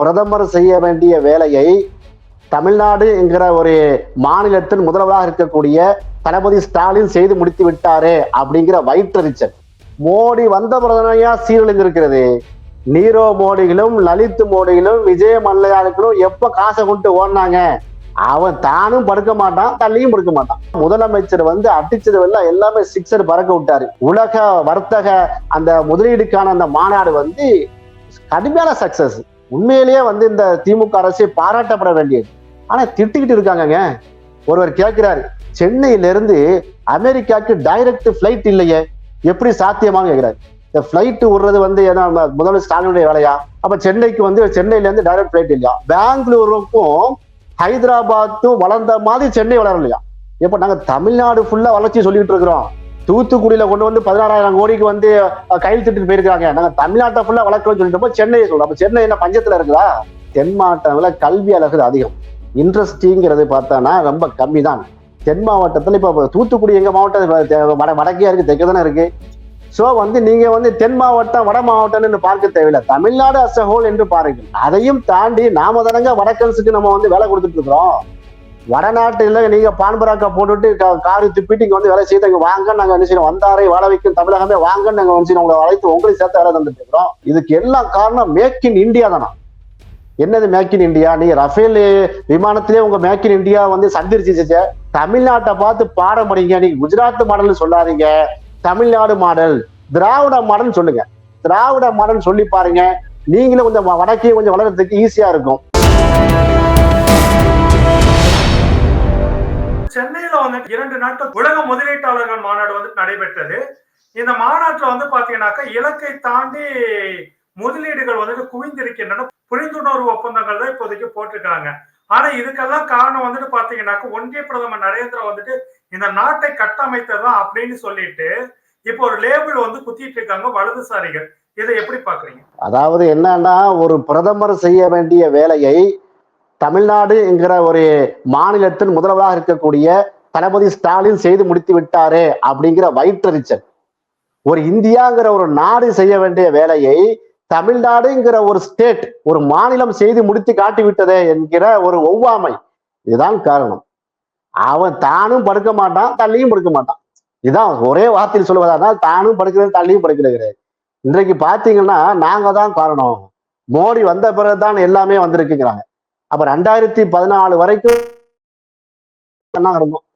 பிரதமர் செய்ய வேண்டிய வேலையை தமிழ்நாடு என்கிற ஒரு மாநிலத்தின் முதல்வராக இருக்கக்கூடிய தளபதி ஸ்டாலின் செய்து முடித்து விட்டாரே அப்படிங்கிற வயிற்றறிச்சல் மோடி வந்த பிரதமையா சீரழிந்திருக்கிறது. நீரோ மோடிகளும் லலித் மோடிகளும் விஜய மல்லையாளுக்களும் எப்ப காசை கொண்டு ஓடினாங்க? அவன் தானும் படுக்க மாட்டான் தள்ளியும் படுக்க மாட்டான். முதலமைச்சர் வந்து அடிச்சது எல்லாம் எல்லாமே சிக்ஸர் பறக்க விட்டாரு. உலக வர்த்தக அந்த முதலீடுக்கான அந்த மாநாடு வந்து கடுமையான சக்சஸ் உண்மையிலேயே வந்து இந்த திமுக அரசு பாராட்டப்பட வேண்டியது. ஆனா திட்டிக்கிட்டு இருக்காங்கங்க. ஒருவர் கேட்கிறாரு சென்னையிலிருந்து அமெரிக்காவுக்கு டைரக்ட் ஃபிளைட் இல்லையே எப்படி சாத்தியமாக கேட்கிறாரு. இந்த ஃபிளைட் விடுறது வந்து ஏன்னா முதல்வர் ஸ்டாலினுடைய வேலையா? அப்ப சென்னைக்கு வந்து சென்னையில இருந்து டைரக்ட் ஃபிளைட் இல்லையா? பெங்களூருக்கும் ஹைதராபாத்தும் வளர்ந்த மாதிரி சென்னை வளரலையா? இப்ப நாங்க தமிழ்நாடு ஃபுல்லா வளர்ச்சி சொல்லிட்டு இருக்கிறோம். தூத்துக்குடியில கொண்டு வந்து பதினாறாயிரம் கோடிக்கு வந்து கையில் திட்டு போயிருக்காங்க நாங்க தமிழ்நாட்டை ஃபுல்லா வளர்க்கணும்னு சொல்லிட்டு சென்னையை சொல்றோம். அப்ப சென்னை என்ன பஞ்சத்துல இருக்குதா? தென் மாவட்டத்தில் கல்வி அழகு அதிகம். இன்ட்ரெஸ்டிங்கிறது பார்த்தோன்னா ரொம்ப கம்மி தான் தென் மாவட்டத்தில் இப்போ தூத்துக்குடி எங்கள் மாவட்டம் வட வடக்கே இருக்கு தெற்கு தானே இருக்கு. ஸோ வந்து நீங்கள் வந்து தென் மாவட்டம் வட மாவட்டம்னு பார்க்க தேவையில்லை. தமிழ்நாடு அஸ் ஹோல் என்று பாருங்கள். அதையும் தாண்டி நாம தானங்க வடக்கன்ஸுக்கு நம்ம வந்து வேலை கொடுத்துட்டு இருக்கிறோம். வடநாட்டுல நீங்க பான்பராக்கா போட்டுட்டு காரு திப்பிட்டு வந்து வேலை செய்து இங்க வாங்க நாங்க என்ன செய்யணும் வந்தாரை வாழ வைக்கும் தமிழகமே வாங்க நாங்க வந்து உங்களை அழைத்து உங்களையும் சேர்த்து வேலை தந்துட்டு இருக்கிறோம். இதுக்கு எல்லாம் காரணம் மேக் இன் இந்தியா தானா? என்னது மேக் இன் இந்தியா நீங்க ரஃபேல் விமானத்திலே உங்க மேக் இன் இந்தியா வந்து சந்திரிச்சு தமிழ்நாட்டை பார்த்து பாடம் படிங்க. நீங்க குஜராத் மாடல்னு சொல்லாதீங்க. தமிழ்நாடு மாடல். திராவிட மாடல் சொல்லுங்க. திராவிட மாடல் சொல்லி பாருங்க. நீங்களும் கொஞ்சம் வ- வடக்கே கொஞ்சம் வளர்றதுக்கு ஈஸியா இருக்கும். வந்து இரண்டு நாட்கள் உலக முதலீட்டாளர்கள் மாநாடு வந்து நடைபெற்றது. இந்த மாநாட்டில் வந்து பாத்தீங்கன்னாக்கா இலக்கை தாண்டி முதலீடுகள் வந்துட்டு குவிந்திருக்கின்றன. புரிந்துணர்வு ஒப்பந்தங்கள் தான் இப்போதைக்கு போட்டிருக்காங்க. ஆனா இதுக்கெல்லாம் காரணம் வந்துட்டு பாத்தீங்கன்னாக்கா ஒன்றிய பிரதமர் நரேந்திர வந்துட்டு இந்த நாட்டை கட்டமைத்ததான் அப்படின்னு சொல்லிட்டு இப்போ ஒரு லேபிள் வந்து குத்திட்டு இருக்காங்க வலதுசாரிகள். இதை எப்படி பாக்குறீங்க அதாவது என்னன்னா ஒரு பிரதமர் செய்ய வேண்டிய வேலையை தமிழ்நாடு என்கிற ஒரு மாநிலத்தின் முதல்வராக இருக்கக்கூடிய தளபதி ஸ்டாலின் செய்து முடித்து விட்டாரே அப்படிங்கிற வயிற்றறிச்சல் ஒரு இந்தியாங்கிற ஒரு நாடு செய்ய வேண்டிய வேலையை தமிழ்நாடுங்கிற ஒரு ஸ்டேட் ஒரு மாநிலம் செய்து முடித்து காட்டி விட்டதே என்கிற ஒரு ஒவ்வாமை. இதுதான் காரணம். அவன் தானும் படுக்க மாட்டான் தள்ளியும் படுக்க மாட்டான். இதுதான் ஒரே வார்த்தையில் சொல்லுவதானால் தானும் படுக்கிறது தள்ளியும் படுக்கிறது இன்றைக்கு பாத்தீங்கன்னா நாங்க தான் காரணம். மோடி வந்த பிறகுதான் எல்லாமே வந்திருக்குங்கிறாங்க. அப்ப ரெண்டாயிரத்தி பதினாலு வரைக்கும் இருந்தோம்.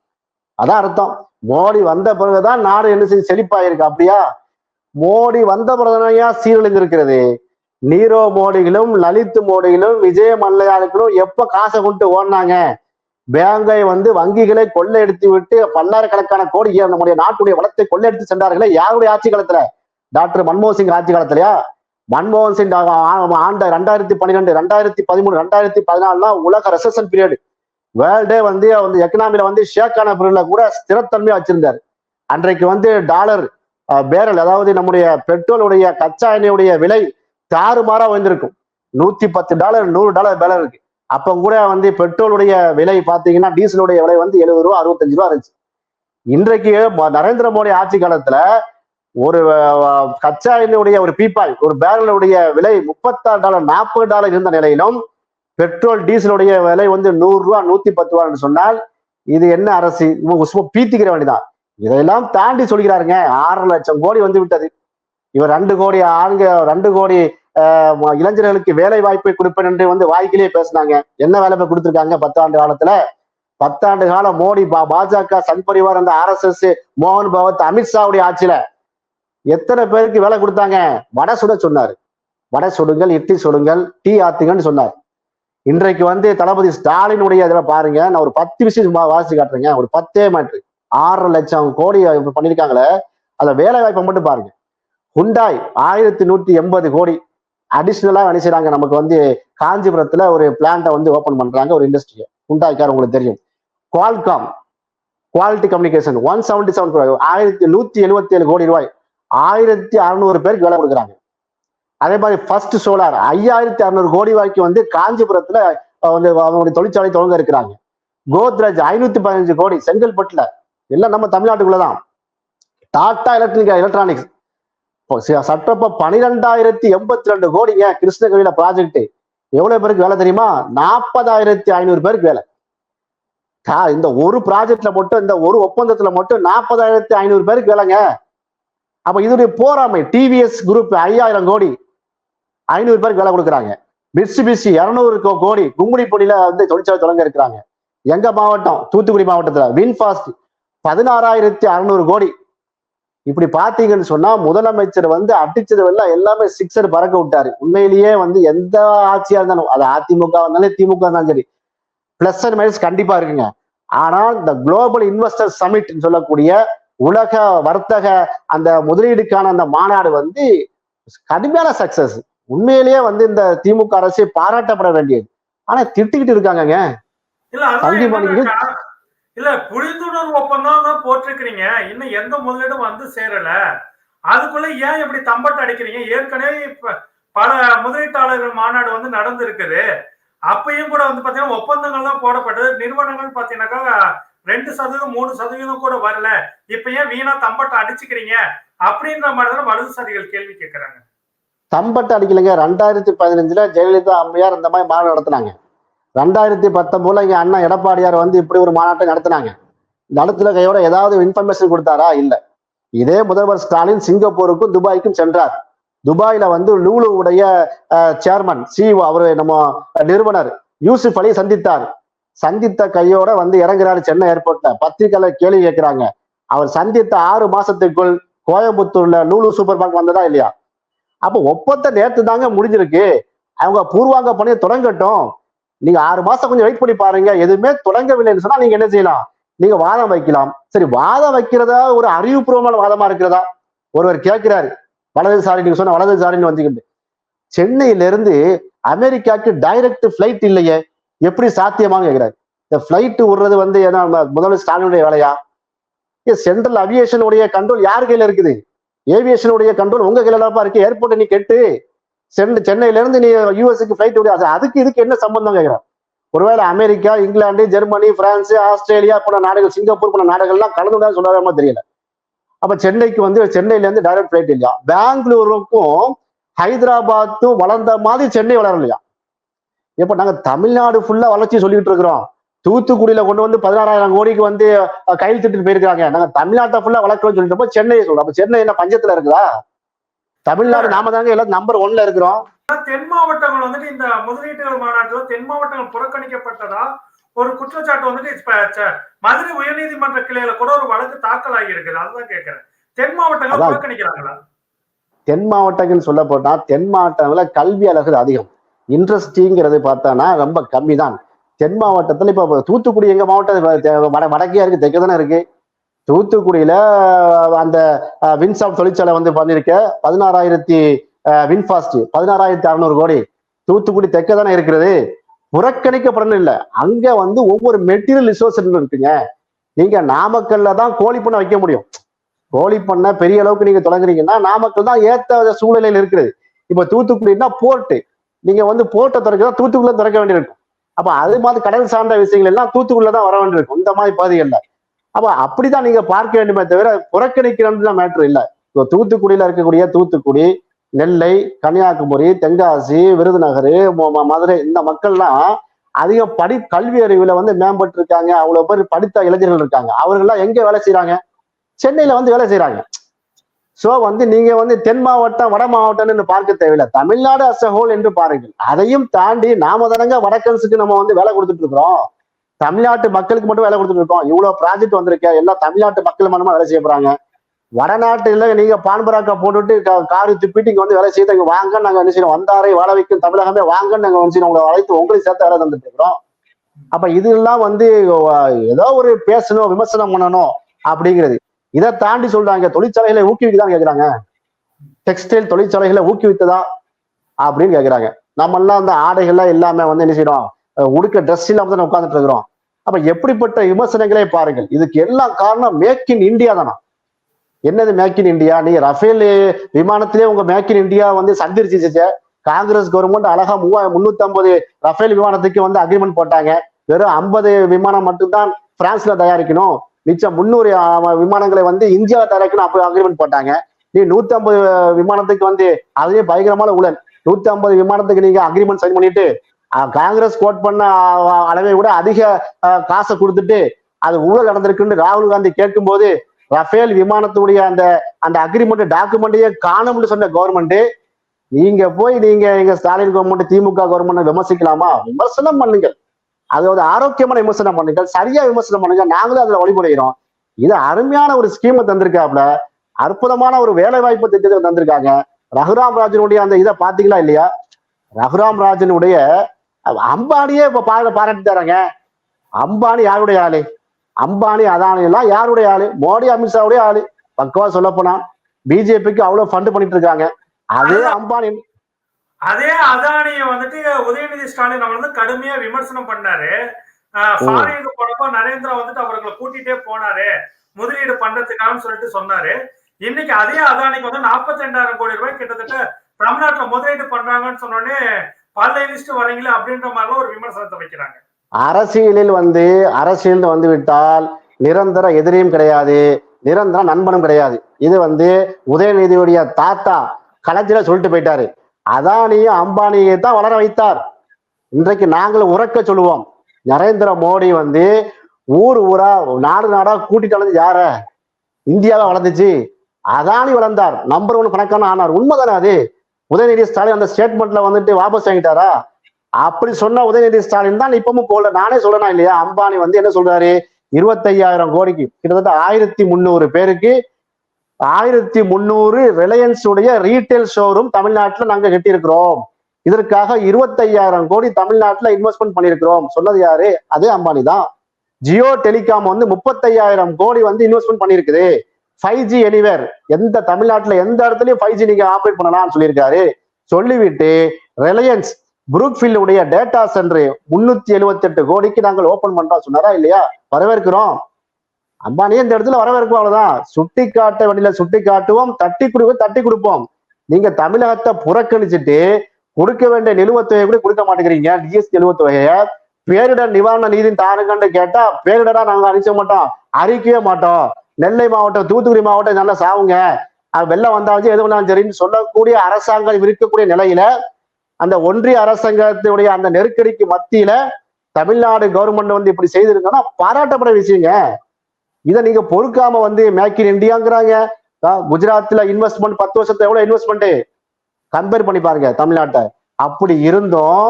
அதான் அர்த்தம். மோடி வந்த பிறகுதான் நாடு என்ன செய்து செழிப்பாயிருக்கு அப்படியா? மோடி வந்த பிறகுயா சீரழிந்திருக்கிறது. நீரோ மோடிகளும் லலித் மோடிகளும் விஜய மல்லையாளுக்களும் எப்ப காசை கொண்டு ஓடினாங்க? பேங்கை வந்து வங்கிகளை கொள்ளையடித்து விட்டு பல்லாயிரக்கணக்கான கோடி நம்முடைய நாட்டுடைய வளத்தை கொள்ளையடித்து சென்றார்களே யாருடைய ஆட்சி காலத்துல? டாக்டர் மன்மோகன் சிங் ஆட்சி காலத்திலயா? மன்மோகன் சிங் ஆ- ஆண்ட ரெண்டாயிரத்தி பன்னிரெண்டு ரெண்டாயிரத்தி பதிமூணு ரெண்டாயிரத்தி பதினாலுலாம் உலக ரெசன் பீரியட் வேர்ல்டே வந்து வந்து எக்கனாமியில வந்து ஷேக்கான பீரியட்ல கூட ஸ்திரத்தன்மையா வச்சிருந்தார். அன்றைக்கு வந்து டாலர் பேரல் அதாவது நம்முடைய பெட்ரோலுடைய கச்சா எண்ணெயுடைய விலை தாறுமாறா வந்திருக்கும் நூத்தி பத்து டாலர் நூறு டாலர் பேலர் இருக்கு. அப்ப கூட வந்து பெட்ரோலுடைய விலை பாத்தீங்கன்னா டீசலுடைய விலை வந்து எழுபது ரூபா அறுபத்தஞ்சு ரூபா இருந்துச்சு. இன்றைக்கு நரேந்திர மோடி ஆட்சி காலத்துல ஒரு கச்சா எண்ணெயுடைய ஒரு பீப்பாய் ஒரு பேரலுடைய விலை முப்பத்தாறு டாலர் நாற்பது டாலர் இருந்த நிலையிலும் பெட்ரோல் டீசலுடைய விலை வந்து நூறு ரூபா நூத்தி பத்து ரூபான்னு சொன்னால் இது என்ன அரசு? இவங்க சும்மா பீத்திக்கிற வேண்டிதான் இதையெல்லாம் தாண்டி சொல்கிறாருங்க. ஆறு லட்சம் கோடி வந்து விட்டது. இவர் ரெண்டு கோடி ஆண்க ரெண்டு கோடி இளைஞர்களுக்கு வேலை வாய்ப்பை கொடுப்பேன் என்று வந்து வாய்க்கிலேயே பேசினாங்க. என்ன வேலை போய் கொடுத்துருக்காங்க? பத்தாண்டு காலத்துல? பத்தாண்டு காலம் மோடி பா- பாஜக சங் பரிவார் அந்த எஸ் மோகன் பகவத் அமித்ஷாவுடைய ஆட்சியில எத்தனை பேருக்கு வேலை கொடுத்தாங்க? வடை சுட சொன்னாரு. வடை சுடுங்கள் இட்லி சுடுங்கள் டீ ஆத்துங்கன்னு சொன்னார். இன்றைக்கு வந்து தளபதி ஸ்டாலினுடைய இதில் பாருங்க. நான் ஒரு பத்து விஷயம் வாசி வாசிச்சு காட்டுறேங்க. ஒரு பத்தே மாற்று ஆறரை லட்சம் கோடி பண்ணியிருக்காங்களே அதில் வேலை வாய்ப்பை மட்டும் பாருங்க. ஹுண்டாய் ஆயிரத்தி நூற்றி எண்பது கோடி அடிஷ்னலாக நினைச்சாங்க நமக்கு வந்து காஞ்சிபுரத்தில் ஒரு பிளான்ட்டை வந்து ஓப்பன் பண்ணுறாங்க ஒரு இண்டஸ்ட்ரியை ஹுண்டாய்க்கார் உங்களுக்கு தெரியும். Qualcomm quality communication one seventy seven ஆயிரத்தி நூற்றி எழுபத்தி ஏழு கோடி ரூபாய். ஆயிரத்தி அறுநூறு பேருக்கு வேலை கொடுக்குறாங்க. அதே மாதிரி ஃபர்ஸ்ட் சோலார் ஐயாயிரத்தி அறுநூறு கோடி வரைக்கும் வந்து காஞ்சிபுரத்துல வந்து அவங்களுடைய தொழிற்சாலை தொடங்க இருக்கிறாங்க. கோத்ரேஜ் ஐநூத்தி பதினஞ்சு கோடி செங்கல்பட்டுல. எல்லாம் நம்ம தமிழ்நாட்டுக்குள்ளதான். டாடா எலக்ட்ரிக் எலக்ட்ரானிக்ஸ் சட்டப்ப பனிரெண்டாயிரத்தி எண்பத்தி ரெண்டு கோடிங்க கிருஷ்ணகிரியில ப்ராஜெக்ட் எவ்வளவு பேருக்கு வேலை தெரியுமா? நாற்பதாயிரத்தி ஐநூறு பேருக்கு வேலை. இந்த ஒரு ப்ராஜெக்ட்ல மட்டும் இந்த ஒரு ஒப்பந்தத்துல மட்டும் நாற்பதாயிரத்தி ஐநூறு பேருக்கு வேலைங்க. அப்ப இதனுடைய போராமை டிவிஎஸ் குரூப் ஐயாயிரம் கோடி. ஐநூறு பேருக்கு வேலை கொடுக்குறாங்க. மிட்சுபிஷி இரநூறு கோடி கும்மிடிப்பொடியில வந்து தொழிற்சாலை தொடங்க இருக்கிறாங்க. எங்க மாவட்டம்? தூத்துக்குடி மாவட்டத்துல. வின்ஃபாஸ்ட் பதினாறாயிரத்தி அறுநூறு கோடி. இப்படி பாத்தீங்கன்னு சொன்னா முதலமைச்சர் வந்து அடிச்சது எல்லாம் எல்லாமே சிக்ஸர் பறக்க விட்டாரு. உண்மையிலேயே வந்து எந்த ஆட்சியா இருந்தாலும் அது அதிமுக இருந்தாலும் திமுக இருந்தாலும் சரி பிளஸ் அண்ட் மைனஸ் கண்டிப்பா இருக்குங்க. ஆனால் இந்த குளோபல் இன்வெஸ்டர் சமிட் சொல்லக்கூடிய உலக வர்த்தக அந்த முதலீடுக்கான அந்த மாநாடு வந்து கடுமையான சக்சஸ் உண்மையிலேயே வந்து இந்த திமுக அரசு பாராட்டப்பட வேண்டியது. ஆனா திட்டிக்கிட்டு இருக்காங்கங்க. இல்ல புரிந்துணர்வு ஒப்பந்தம் தான் போட்டிருக்கிறீங்க. இன்னும் எந்த முதலீடும் வந்து சேரல. அதுக்குள்ள ஏன் இப்படி தம்பட்டு அடிக்கிறீங்க? ஏற்கனவே பல முதலீட்டாளர்கள் மாநாடு வந்து நடந்திருக்குது. அப்பயும் கூட வந்து பாத்தீங்கன்னா ஒப்பந்தங்கள் தான் போடப்பட்டது. நிறுவனங்கள் பாத்தீங்கன்னாக்கா ரெண்டு சதவீதம் மூணு சதவீதம் கூட வரல. இப்ப ஏன் வீணா தம்பட்டு அடிச்சுக்கிறீங்க? அப்படின்ற மாதிரி தான் வலதுசாரிகள் கேள்வி கேட்கறாங்க தம்பட்டு அடிக்கலைங்க. ரெண்டாயிரத்தி பதினஞ்சுல ஜெயலலிதா அம்மையார் இந்த மாதிரி மாநாடு நடத்தினாங்க. ரெண்டாயிரத்தி பத்தொன்பதுல இங்க அண்ணா எடப்பாடியார் வந்து இப்படி ஒரு மாநாட்டை நடத்தினாங்க. நடத்துல கையோட ஏதாவது இன்ஃபர்மேஷன் கொடுத்தாரா? இல்ல. இதே முதல்வர் ஸ்டாலின் சிங்கப்பூருக்கும் துபாய்க்கும் சென்றார். துபாயில வந்து லூலு உடைய சேர்மன் சிஓ அவரு நம்ம நிறுவனர் யூசுப் அலி சந்தித்தார். சந்தித்த கையோட வந்து இறங்குறாரு சென்னை ஏர்போர்ட்ல பத்திரிகையாளர் கேள்வி கேட்கிறாங்க. அவர் சந்தித்த ஆறு மாசத்துக்குள் கோயம்புத்தூர்ல லூலு சூப்பர் பார்க் வந்ததா இல்லையா? அப்ப ஒப்பந்த நேற்று தாங்க முடிஞ்சிருக்கு. அவங்க பூர்வாங்க பணியை தொடங்கட்டும். நீங்க ஆறு மாசம் கொஞ்சம் வெயிட் பண்ணி பாருங்க. எதுவுமே தொடங்கவில்லைன்னு சொன்னா நீங்க என்ன செய்யலாம்? நீங்க வாதம் வைக்கலாம். சரி வாதம் வைக்கிறதா ஒரு அறிவுபூர்வமான வாதமா இருக்கிறதா? ஒருவர் கேட்கிறாரு. வலதுசாரி நீங்க சொன்ன வலதுசாரின்னு வந்துக்கிட்டு சென்னையிலிருந்து அமெரிக்காவுக்கு டைரக்ட் ஃபிளைட் இல்லையே. எப்படி சாத்தியமாக கேட்கிறாரு. இந்த ஃபிளைட் விடுறது வந்து ஏன்னா முதல்வர் ஸ்டாலினுடைய வேலையா? சென்ட்ரல் அவியேஷனுடைய கண்ட்ரோல் யார் கையில இருக்குது? ஏவியேஷனுடைய கண்ட்ரோல் உங்க கையில இருக்கு. ஏர்போர்ட் நீ கெட்டு. சென்னை சென்னையில இருந்து நீ யூஎஸ்க்கு ஃபிளைட் விட. அதுக்கு இதுக்கு என்ன சம்பந்தம் கேட்கிறேன் ஒருவேளை America England Germany France Australia போன நாடுகள் சிங்கப்பூர் போன நாடுகள்லாம் கலந்துடா சொல்லாம தெரியல. அப்ப சென்னைக்கு வந்து சென்னையில இருந்து டைரக்ட் ஃபிளைட் இல்லையா? பெங்களூருக்கும் ஹைதராபாத்தும் வளர்ந்த மாதிரி சென்னை வளரலையா? இப்ப நாங்க தமிழ்நாடு ஃபுல்லா வளர்ச்சி சொல்லிட்டு இருக்கிறோம். தூத்துக்குடியில கொண்டு வந்து பதினாறாயிரம் கோடிக்கு வந்து கையெழுத்திட்டு போயிருக்காங்க நாங்க தமிழ்நாட்டை ஃபுல்லா வளர்க்கணும்னு சொல்லிட்டு சென்னையை சொல்றோம். அப்ப சென்னை என்ன பஞ்சத்துல இருக்குதா? தமிழ்நாடு நாம தாங்க எல்லாம் நம்பர் ஒன்ல இருக்கிறோம். தென் மாவட்டங்கள் வந்துட்டு இந்த முதலீட்டுகள் மாநாட்டில் தென் மாவட்டங்கள் புறக்கணிக்கப்பட்டதா ஒரு குற்றச்சாட்டு வந்துட்டு மதுரை உயர்நீதிமன்ற கிளையில கூட ஒரு வழக்கு தாக்கல் ஆகி இருக்குது. அதுதான் கேட்கிறேன் தென் மாவட்டங்கள். புறக்கணிக்கிறாங்களா? தென் மாவட்டங்கள்னு சொல்ல போனா தென் மாவட்டங்கள்ல கல்வி அழகு அதிகம். இன்ட்ரெஸ்டிங்கிறது பார்த்தானா ரொம்ப கம்மி தான் தென் மாவட்டத்தில் இப்போ தூத்துக்குடி எங்கள் மாவட்டம் வட வடக்கே இருக்குது தெற்க தானே இருக்கு. தூத்துக்குடியில் அந்த வின்சாப் தொழிற்சாலை வந்து பண்ணியிருக்க பதினாறாயிரத்தி வின்ஃபாஸ்ட் பதினாறாயிரத்தி அறுநூறு கோடி. தூத்துக்குடி தெற்க தானே இருக்கிறது. புறக்கணிக்கப்படணும் இல்லை. அங்கே வந்து ஒவ்வொரு மெட்டீரியல் ரிசோர்ஸ் இருக்குங்க. நீங்கள் நாமக்கல்ல தான் கோழி பண்ண வைக்க முடியும். கோழி பண்ண பெரிய அளவுக்கு நீங்கள் தொடங்குறீங்கன்னா நாமக்கல் தான் ஏற்ற சூழ்நிலையில் இருக்கிறது. இப்போ தூத்துக்குடினா போர்ட்டு. நீங்கள் வந்து போர்ட்டை திறக்க தான் தூத்துக்குடியில் திறக்க வேண்டியிருக்கும் அப்ப அது மாதிரி கடல் சார்ந்த விஷயங்கள் எல்லாம் தூத்துக்குள்ள தான் வர வேண்டியிருக்கும். இந்த மாதிரி பகுதிகள்ல. அப்ப அப்படிதான் நீங்க பார்க்க வேண்டுமே தவிர புறக்கணிக்கிறதுலாம் மேட்ரு இல்லை. இப்போ தூத்துக்குடியில இருக்கக்கூடிய தூத்துக்குடி நெல்லை கன்னியாகுமரி தென்காசி விருதுநகர் மதுரை இந்த மக்கள்லாம் அதிக படி கல்வி அறிவுல வந்து மேம்பட்டு இருக்காங்க அவ்வளவு பேர் படித்த இளைஞர்கள் இருக்காங்க. அவர்கள்லாம் எங்க வேலை செய்யறாங்க சென்னையில வந்து வேலை செய்யறாங்க சோ வந்து நீங்க வந்து தென் மாவட்டம் வட மாவட்டம்னு பார்க்க தேவையில்லை. தமிழ்நாடு அஸ் ஹோல் என்று பாருங்கள். அதையும் தாண்டி நாம தானங்க வடக்கன்ஸுக்கு நம்ம வந்து வேலை கொடுத்துட்டு இருக்கிறோம். தமிழ்நாட்டு மக்களுக்கு மட்டும் வேலை கொடுத்துட்டு இருக்கோம். இவ்வளவு ப்ராஜெக்ட் வந்திருக்க. எல்லாம் தமிழ்நாட்டு மக்கள் மனமா வேலை செய்ய போறாங்க. வடநாட்டுல நீங்க பான்பராக்கா போட்டுட்டு காரு திப்பிட்டு இங்க வந்து வேலை செய்து இங்க வாங்க. நாங்க என்ன செய்யணும் வந்தாரை வாழ வைக்கும் தமிழகமே வாங்கன்னு நாங்க வந்து உங்களை அழைத்து உங்களையும் சேர்த்து வேலை தந்துட்டு இருக்கிறோம். அப்ப இதெல்லாம் வந்து ஏதோ ஒரு பேசணும் விமர்சனம் பண்ணணும் அப்படிங்கிறது. இதை தாண்டி சொல்றாங்க தொழிற்சாலைகளை ஊக்குவிக்குதான் கேட்கிறாங்க டெக்ஸ்டைல் தொழிற்சாலைகளை ஊக்குவித்ததா அப்படின்னு கேட்கிறாங்க நம்ம எல்லாம் அந்த ஆடைகள்லாம் எல்லாமே வந்து என்ன செய்யறோம் உடுக்க ட்ரெஸ் இல்லாம தான் உட்கார்ந்துட்டு இருக்கிறோம். அப்ப எப்படிப்பட்ட விமர்சனங்களே பாருங்கள். இதுக்கு எல்லாம் காரணம் மேக் இன் இந்தியா தானா? என்னது மேக் இன் இந்தியா நீங்க ரஃபேல் விமானத்திலே உங்க மேக் இன் இந்தியா வந்து சந்திரிச்சு காங்கிரஸ் கவர்மெண்ட் அழகா மூவாயிரம் முன்னூத்தி ஐம்பது ரஃபேல் விமானத்துக்கு வந்து அக்ரிமெண்ட் போட்டாங்க. வெறும் ஐம்பது விமானம் மட்டும்தான் பிரான்ஸ்ல தயாரிக்கணும். மிச்சம் முன்னூறு விமானங்களை வந்து இந்தியாவை தரக்குன்னு அப்போ அக்ரிமெண்ட் போட்டாங்க. நீ நூத்தி ஐம்பது விமானத்துக்கு வந்து அதுவே பயங்கரமான ஊழல் நூத்தி ஐம்பது விமானத்துக்கு நீங்க அக்ரிமெண்ட் சைன் பண்ணிட்டு காங்கிரஸ் கோட் பண்ண அளவை விட அதிக காசை கொடுத்துட்டு அது ஊழல் நடந்திருக்குன்னு ராகுல் காந்தி கேட்கும்போது ரஃபேல் விமானத்துடைய அந்த அந்த அக்ரிமெண்ட் டாக்குமெண்ட்டையே காணும்னு சொன்ன கவர்மெண்ட் நீங்க போய் நீங்க எங்க ஸ்டாலின் கவர்மெண்ட் திமுக கவர்மெண்ட் விமர்சிக்கலாமா? விமர்சனம் பண்ணுங்கள். அது ஒரு ஆரோக்கியமான விமர்சனம் பண்ணுங்க சரியா விமர்சனம் பண்ணுங்க நாங்களும் அதுல வழிமுறைகிறோம் இது அருமையான ஒரு ஸ்கீமை தந்திருக்காப்ல அற்புதமான ஒரு வேலை வாய்ப்பு திட்டத்தை தந்திருக்காங்க. ரகுராம் ராஜனுடைய அந்த இதை பாத்தீங்களா இல்லையா? ரகுராம் ராஜனுடைய அம்பானியே இப்ப பார பாராட்டி தராங்க அம்பானி யாருடைய ஆளு? அம்பானி அதானி எல்லாம் யாருடைய ஆளு? மோடி அமித்ஷாவுடைய ஆளு. பக்கவா சொல்ல போனா. பிஜேபிக்கு அவ்வளவு ஃபண்ட் பண்ணிட்டு இருக்காங்க. அதே அம்பானி அதே அதானிய வந்துட்டு உதயநிதி ஸ்டாலின் அவர் வந்து கடுமையா விமர்சனம் பண்ணாரு. ஃபாரினுக்கு போனப்போ நரேந்திரா வந்துட்டு அவர்களை கூட்டிட்டே போனாரு. முதலீடு பண்றதுக்காகன்னு சொல்லிட்டு சொன்னாரு. இன்னைக்கு அதே அதானிக்கு வந்து நாற்பத்தி ரெண்டாயிரம் கோடி ரூபாய் கிட்டத்தட்ட தமிழ்நாட்டுல முதலீடு பண்றாங்கன்னு சொன்னோடனே பல்லை லிஸ்ட் வரீங்களே அப்படின்ற மாதிரிலாம் ஒரு விமர்சனத்தை வைக்கிறாங்க. அரசியலில் வந்து அரசியல் வந்து விட்டால் நிரந்தர எதிரியும் கிடையாது நிரந்தர நண்பனும் கிடையாது. இது வந்து உதயநிதியுடைய தாத்தா களத்தில சொல்லிட்டு போயிட்டாரு. அதானியும் அம்பானியை தான் வளர வைத்தார். இன்றைக்கு நாங்கள் உறக்க சொல்லுவோம். நரேந்திர மோடி வந்து ஊர் ஊரா நாடு நாடா கூட்டிட்டு வளர்ந்து யார? இந்தியாவை வளர்ந்துச்சு. அதானி வளர்ந்தார். நம்பர் ஒன் கணக்கான ஆனார். உண்மைதானே அது? உதயநிதி ஸ்டாலின் அந்த ஸ்டேட்மெண்ட்ல வந்துட்டு வாபஸ் வாங்கிட்டாரா? அப்படி சொன்ன உதயநிதி ஸ்டாலின் தான் இப்பவும் போல நானே சொல்லணும் இல்லையா? அம்பானி வந்து என்ன சொல்றாரு? இருபத்தையாயிரம் கோடிக்கு கிட்டத்தட்ட ஆயிரத்தி முந்நூறு பேருக்கு ஆயிரத்தி முந்நூறு ரிலையன்ஸ் உடைய ரீட்டைல் ஷோரூம் தமிழ்நாட்டுல நாங்க கட்டியிருக்கிறோம். இதற்காக இருபத்தையாயிரம் கோடி தமிழ்நாட்டுல இன்வெஸ்ட்மெண்ட் பண்ணியிருக்கிறோம். சொன்னது யாரு? அதே அம்பானி தான். ஜியோ டெலிகாம் வந்து முப்பத்தையாயிரம் கோடி வந்து இன்வெஸ்ட்மெண்ட் பண்ணியிருக்குது. ஃபைவ் ஜி எனிவேர் எந்த தமிழ்நாட்டுல எந்த இடத்துலயும் ஃபைவ் ஜி நீங்க ஆப்ரேட் பண்ணலாம்னு சொல்லியிருக்காரு. சொல்லிவிட்டு ரிலையன்ஸ் புரூக்ஃபீல்ட் உடைய டேட்டா சென்டர் முன்னூத்தி எழுபத்தி எட்டு கோடிக்கு நாங்கள் ஓபன் பண்றோம். சொன்னாரா இல்லையா? வரவேற்கிறோம். அம்பானியே இந்த இடத்துல வரவேற்கும் அவ்வளவுதான். சுட்டி காட்ட வழியில சுட்டி காட்டுவோம் தட்டி கொடுக்க தட்டி கொடுப்போம். நீங்க தமிழகத்தை புறக்கணிச்சுட்டு கொடுக்க வேண்டிய நிலுவத்தொகையை கூட கொடுக்க மாட்டேங்கிறீங்க. டிஎஸ்டி நிலுவத்தொகைய பேரிடர் நிவாரண நிதி தாருங்கன்னு கேட்டா பேரிடரா நாங்க அழிச்ச மாட்டோம். அறிக்கவே மாட்டோம். நெல்லை மாவட்டம் தூத்துக்குடி மாவட்டம் நல்லா சாவுங்க. அது வெள்ளம் வந்தாலும் எது வேணாலும் சரின்னு சொல்லக்கூடிய அரசாங்கம் இருக்கக்கூடிய நிலையில அந்த ஒன்றிய அரசாங்கத்தினுடைய அந்த நெருக்கடிக்கு மத்தியில தமிழ்நாடு கவர்மெண்ட் வந்து இப்படி செய்திருந்தோம்னா பாராட்டப்பட விஷயங்க. இதை நீங்க பொறுக்காம வந்து மேக் இன் இந்தியாங்கிறாங்க குஜராத்ல இன்வெஸ்ட்மெண்ட் பத்து வருஷத்துல எவ்வளவு இன்வெஸ்ட்மெண்ட் கம்பேர் பண்ணி பாருங்க தமிழ்நாட்டை. அப்படி இருந்தும்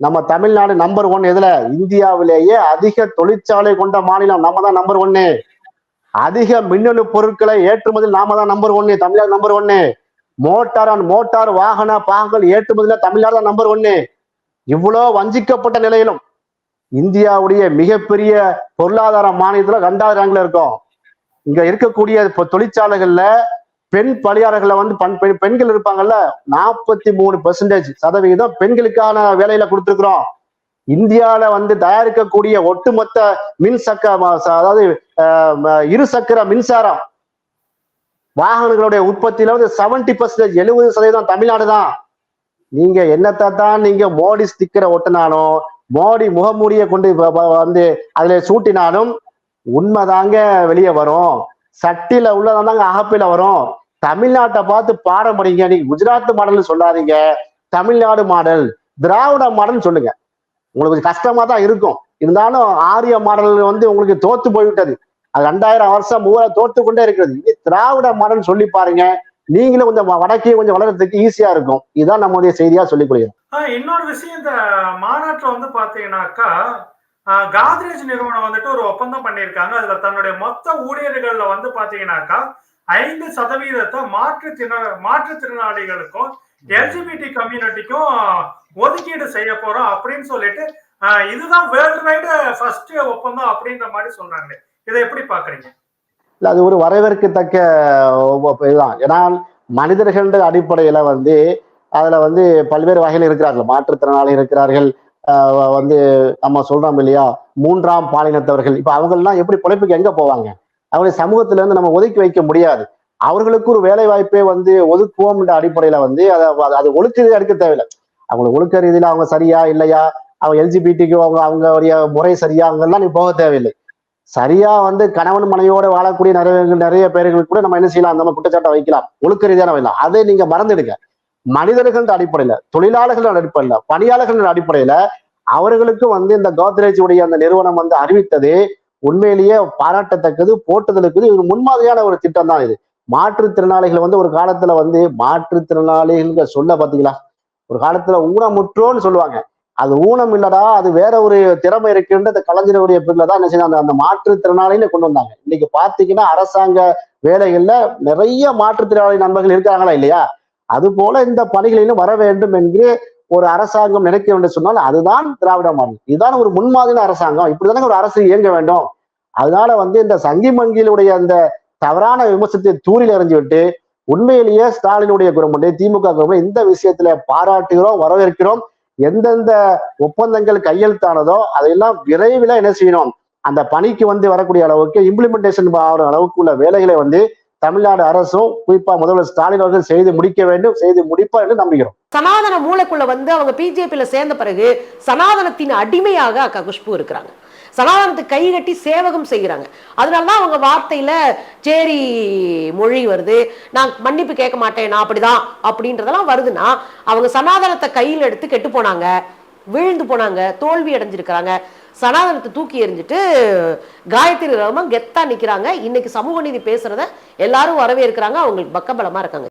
நம்ம தமிழ்நாடு நம்பர் ஒன் எதுல? இந்தியாவிலேயே அதிக தொழிற்சாலை கொண்ட மாநிலம் நம்ம தான் நம்பர் ஒன்னு அதிக மின்னணு பொருட்களை ஏற்றுமதியில் நாம தான் நம்பர் ஒன்னு தமிழ்நாடு நம்பர் ஒன்னு மோட்டார் அண்ட் மோட்டார் வாகன பாகங்கள் ஏற்றுமதியில தமிழ்நாடு தான் நம்பர் ஒன்னு இவ்வளோ வஞ்சிக்கப்பட்ட நிலையிலும் இந்தியாவுடைய மிகப்பெரிய பொருளாதார மாநிலத்துல ரெண்டாவது ரேங்க்ல இருக்கும். இங்க இருக்கக்கூடிய இப்போ தொழிற்சாலைகள்ல பெண் பணியாளர்களை வந்து பண் பெண் பெண்கள் இருப்பாங்கல்ல நாற்பத்தி மூணு பெர்சன்டேஜ் சதவிகிதம் பெண்களுக்கான வேலையில கொடுத்துருக்குறோம். இந்தியால வந்து தயாரிக்கக்கூடிய ஒட்டுமொத்த மின் சக்க அதாவது இருசக்கர இரு சக்கர மின்சாரம் வாகனங்களுடைய உற்பத்தியில வந்து செவன்டி பர்சன்டேஜ் எழுபது சதவீதம் தமிழ்நாடு தான். நீங்க என்னத்தான் நீங்க மோடி ஸ்டிக்கரை ஒட்டினாலும் மோடி முகமூடியை கொண்டு வந்து அதுல சூட்டினாலும் உண்மைதாங்க வெளியே வரும். சட்டில உள்ளதாங்க அகப்பில வரும். தமிழ்நாட்டை பார்த்து பாடம் படிங்க. நீங்க குஜராத் மாடல்னு சொல்லாதீங்க. தமிழ்நாடு மாடல் திராவிட மாடல் சொல்லுங்க. உங்களுக்கு கொஞ்சம் கஷ்டமா தான் இருக்கும். இருந்தாலும் ஆரிய மாடல் வந்து உங்களுக்கு தோத்து போய்விட்டது. அது ரெண்டாயிரம் வருஷம் மூவாயிரம் தோத்து கொண்டே இருக்கிறது. இது திராவிட மாடல் சொல்லி பாருங்க. நீங்களும் கொஞ்சம் வ- வடக்கே கொஞ்சம் வளர்றதுக்கு ஈஸியா இருக்கும். இதுதான் நம்முடைய செய்தியா சொல்லிக் கொள்கிறோம் இன்னொரு விஷயம் இந்த மாநாட்டில் வந்து பாத்தீங்கன்னாக்கா காத்ரேஜ் நிறுவனம் வந்துட்டு ஒரு ஒப்பந்தம் பண்ணியிருக்காங்க. அதுல தன்னுடைய மொத்த ஊழியர்கள்ல வந்து பாத்தீங்கன்னாக்கா ஐந்து சதவீதத்தை மாற்றுத்திற மாற்றுத்திறனாளிகளுக்கும் எல்ஜிபிடி கம்யூனிட்டிக்கும் ஒதுக்கீடு செய்ய போறோம் அப்படின்னு சொல்லிட்டு இதுதான் வேர்ல்டு வைடு ஃபர்ஸ்ட் ஒப்பந்தம் அப்படின்ற மாதிரி சொல்றாங்க இதை எப்படி பாக்குறீங்க? இல்ல அது ஒரு வரவேற்கத்தக்க இதுதான். ஏன்னா மனிதர்கள் அடிப்படையில வந்து அதுல வந்து பல்வேறு வகையில் இருக்கிறார்கள். மாற்றுத்திறனாளி இருக்கிறார்கள். வந்து நம்ம சொல்றோம் இல்லையா? மூன்றாம் பாலினத்தவர்கள். இப்ப அவங்கெல்லாம் எப்படி பிழைப்புக்கு எங்க போவாங்க? அவங்களை சமூகத்துல இருந்து நம்ம ஒதுக்கி வைக்க முடியாது. அவர்களுக்கு ஒரு வேலை வாய்ப்பே வந்து ஒதுக்குவோம் என்ற அடிப்படையில வந்து அதை அது- ஒழுக்க ரீதியாக எடுக்க தேவையில்லை. அவங்களுக்கு ஒழுக்க ரீதியில அவங்க சரியா இல்லையா? அவங்க எல்ஜிபிடிக்கு அவங்க அவங்களுடைய முறை சரியா? அவங்கெல்லாம் நீ போக தேவையில்லை. சரியா வந்து கணவன் மனைவியோட வாழக்கூடிய நிறைய நிறைய பேர்கள் கூட நம்ம என்ன செய்யலாம்? அந்த மாதிரி குற்றச்சாட்டை வைக்கலாம். ஒழுக்க ரீதியான வைக்கலாம் அதை நீங்க மறந்துடுங்க. மனிதர்கள் அடிப்படையில தொழிலாளர்கள் அடிப்படையில பணியாளர்கள் அடிப்படையில அவர்களுக்கு வந்து இந்த கோத்ரேஜ் உடைய அந்த நிறுவனம் வந்து அறிவித்தது உண்மையிலேயே பாராட்டத்தக்கது போட்டுதலுக்குது இது முன்மாதிரியான ஒரு திட்டம் தான் இது. மாற்றுத்திறனாளிகள் வந்து ஒரு காலத்துல வந்து மாற்றுத்திறனாளிகள் சொல்ல பாத்தீங்களா? ஒரு காலத்துல ஊனமுற்றோன்னு சொல்லுவாங்க. அது ஊனம் இல்லடா அது வேற ஒரு திறமை இருக்குன்ற அந்த கலைஞருடைய பேர்ல தான் என்ன செய்யணும் அந்த அந்த மாற்றுத்திறனாளின்னு கொண்டு வந்தாங்க. இன்னைக்கு பாத்தீங்கன்னா அரசாங்க வேலைகள்ல நிறைய மாற்றுத்திறனாளி நண்பர்கள் இருக்காங்களா இல்லையா? அது போல இந்த பணிகளிலும் வர வேண்டும் என்று ஒரு அரசாங்கம் நினைக்க வேண்டும் சொன்னால் அதுதான் திராவிட மாடல். இதுதான் ஒரு முன்மாதிரி அரசாங்கம். இப்படிதானே ஒரு அரசு இயங்க வேண்டும். அதனால வந்து இந்த சங்கி மங்கிலுடைய அந்த தவறான விமர்சனத்தை தூரில் எறிஞ்சு விட்டு உண்மையிலேயே ஸ்டாலினுடைய குடும்பம் திமுக குடும்பம் இந்த விஷயத்துல பாராட்டுகிறோம் வரவேற்கிறோம். எந்தெந்த ஒப்பந்தங்கள் கையெழுத்தானதோ அதையெல்லாம் விரைவில் என்ன செய்யணும்? அந்த பணிக்கு வந்து வரக்கூடிய அளவுக்கு இம்ப்ளிமெண்டேஷன் ஆகிற அளவுக்கு உள்ள வேலைகளை வந்து தமிழ்நாடு அரசும் குறிப்பா முதல்வர் ஸ்டாலின் அவர்கள் செய்து முடிக்க வேண்டும் செய்து முடிப்பார் என்று நம்புகிறோம். சனாதன மூளைக்குள்ள வந்து அவங்க பிஜேபியில சேர்ந்த பிறகு சனாதனத்தின் அடிமையாக அக்கா குஷ்பு இருக்கிறாங்க. சனாதனத்துக்கு கை கட்டி சேவகம் செய்கிறாங்க. அதனால தான் அவங்க வார்த்தையில சேரி மொழி வருது நான் மன்னிப்பு கேட்க மாட்டேன் நான் அப்படிதான் அப்படின்றதெல்லாம் வருதுன்னா அவங்க சனாதனத்தை கையில் எடுத்து கெட்டு போனாங்க விழுந்து போனாங்க தோல்வி அடைஞ்சிருக்கிறாங்க. சனாதனத்தை தூக்கி எறிஞ்சிட்டு காயத்ரி ரமன் கெத்தா நிக்கிறாங்க. இன்னைக்கு சமூக நீதி பேசுறத எல்லாரும் வரவேற்கிறாங்க. அவங்களுக்கு பக்கபலமா இருக்காங்க.